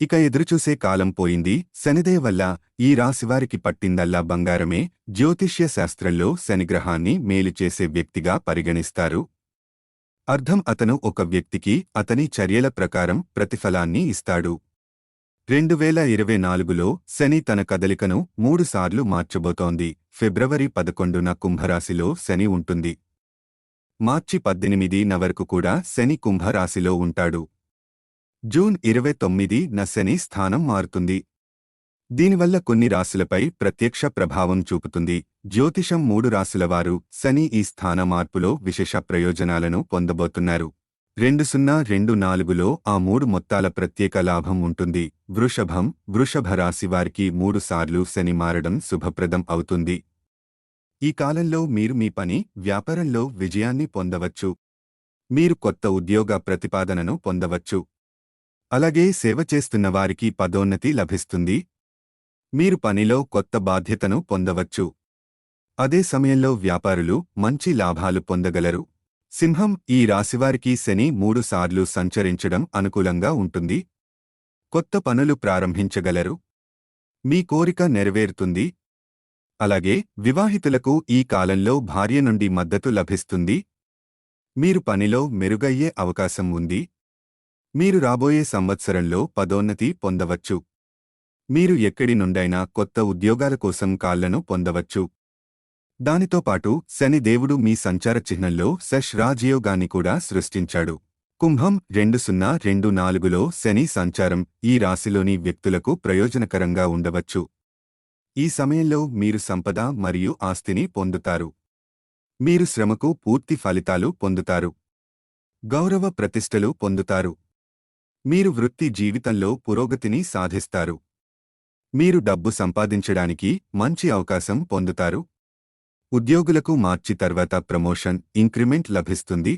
ఇక ఎదురుచూసే కాలం పోయింది. శనిదే వల్ల ఈ రాశివారికి పట్టిందల్లా బంగారమే. జ్యోతిష్య శాస్త్రంలో శనిగ్రహాన్ని మేలు చేసే వ్యక్తిగా పరిగణిస్తారు. అర్థం అతను ఒక వ్యక్తికి అతని చర్యల ప్రకారం ప్రతిఫలాన్ని ఇస్తాడు. రెండు వేల ఇరవై నాలుగులో శని తన కదలికను మూడుసార్లు మార్చబోతోంది. ఫిబ్రవరి పదకొండున కుంభరాశిలో శని ఉంటుంది. మార్చి పద్దెనిమిది వరకు కూడా శని కుంభరాశిలో ఉంటాడు. జూన్ ఇరవై తొమ్మిది న శని స్థానం మారుతుంది. దీనివల్ల కొన్ని రాశులపై ప్రత్యక్ష ప్రభావం చూపుతుంది. జ్యోతిషం మూడు రాశులవారు శని ఈ స్థాన మార్పులో విశేష ప్రయోజనాలను పొందబోతున్నారు. రెండు సున్నా రెండు నాలుగులో ఆ మూడు మొత్తాల ప్రత్యేక లాభం ఉంటుంది. వృషభం వృషభ రాశి వారికి మూడు సార్లు శని మారడం శుభప్రదం అవుతుంది. ఈ కాలంలో మీరు మీ పని వ్యాపారంలో విజయాన్ని పొందవచ్చు. మీరు కొత్త ఉద్యోగ ప్రతిపాదనను పొందవచ్చు. అలాగే సేవ చేస్తున్న వారికి పదోన్నతి లభిస్తుంది. మీరు పనిలో కొత్త బాధ్యతను పొందవచ్చు. అదే సమయంలో వ్యాపారులు మంచి లాభాలు పొందగలరు. సింహం ఈ రాశివారికి శని మూడుసార్లు సంచరించడం అనుకూలంగా ఉంటుంది. కొత్త పనులు ప్రారంభించగలరు. మీ కోరిక నెరవేరుతుంది. అలాగే వివాహితులకు ఈ కాలంలో భార్య నుండి మద్దతు లభిస్తుంది. మీరు పనిలో మెరుగయ్యే అవకాశం ఉంది. మీరు రాబోయే సంవత్సరంలో పదోన్నతి పొందవచ్చు. మీరు ఎక్కడి నుండైనా కొత్త ఉద్యోగాల కోసం కాళ్ళను పొందవచ్చు. దానితో పాటు శని దేవుడు మీ సంచార చిహ్నంలో శష్ రాజయోగాన్ని కూడా సృష్టించాడు. కుంభం రెండు సున్నా రెండు నాలుగులో శని సంచారం ఈ రాశిలోని వ్యక్తులకు ప్రయోజనకరంగా ఉండవచ్చు. ఈ సమయంలో మీరు సంపద మరియు ఆస్తిని పొందుతారు. మీరు శ్రమకు పూర్తి ఫలితాలు పొందుతారు. గౌరవ ప్రతిష్టలు పొందుతారు. మీరు వృత్తి జీవితంలో పురోగతిని సాధిస్తారు. మీరు డబ్బు సంపాదించడానికి మంచి అవకాశం పొందుతారు. ఉద్యోగులకు మార్చి తర్వాత ప్రమోషన్ ఇంక్రిమెంట్ లభిస్తుంది.